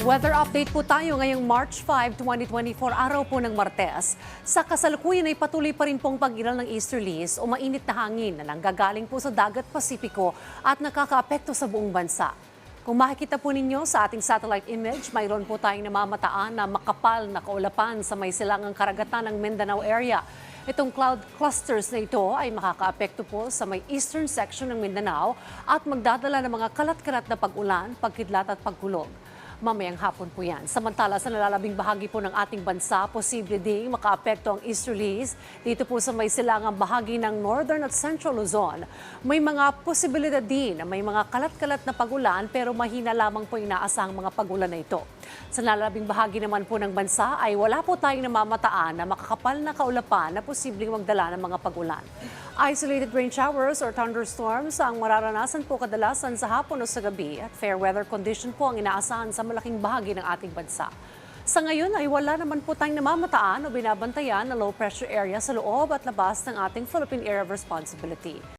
Weather update po tayo ngayong March 5, 2024, araw po ng Martes. Sa kasalukuyan ay patuloy pa rin pong pag-iral ng easterlies o mainit na hangin na nanggagaling po sa dagat Pasipiko at nakakaapekto sa buong bansa. Kung makikita po ninyo sa ating satellite image, mayroon po tayong namamataan na makapal na kaulapan sa may silangang karagatan ng Mindanao area. Itong cloud clusters na ito ay makakaapekto po sa may eastern section ng Mindanao at magdadala ng mga kalat-kalat na pag-ulan, pagkidlat at pagkulog. Mamayang hapon po yan. Samantala sa nalalabing bahagi po ng ating bansa, posible ding makaapekto ang easterlies dito po sa may silangang bahagi ng northern at central Luzon. May mga posibilidad din na may mga kalat-kalat na pagulan pero mahina lamang po inaasahang mga pagulan na ito. Sa nalalabing bahagi naman po ng bansa ay wala po tayong namamataan na makakapal na kaulapan na posibleng magdala ng mga pagulan. Isolated rain showers or thunderstorms ang mararanasan po kadalasan sa hapon o sa gabi at fair weather condition po ang inaasahan sa malaking bahagi ng ating bansa. Sa ngayon ay wala naman po tayong namamataan o binabantayan na low pressure area sa loob at labas ng ating Philippine Area of Responsibility.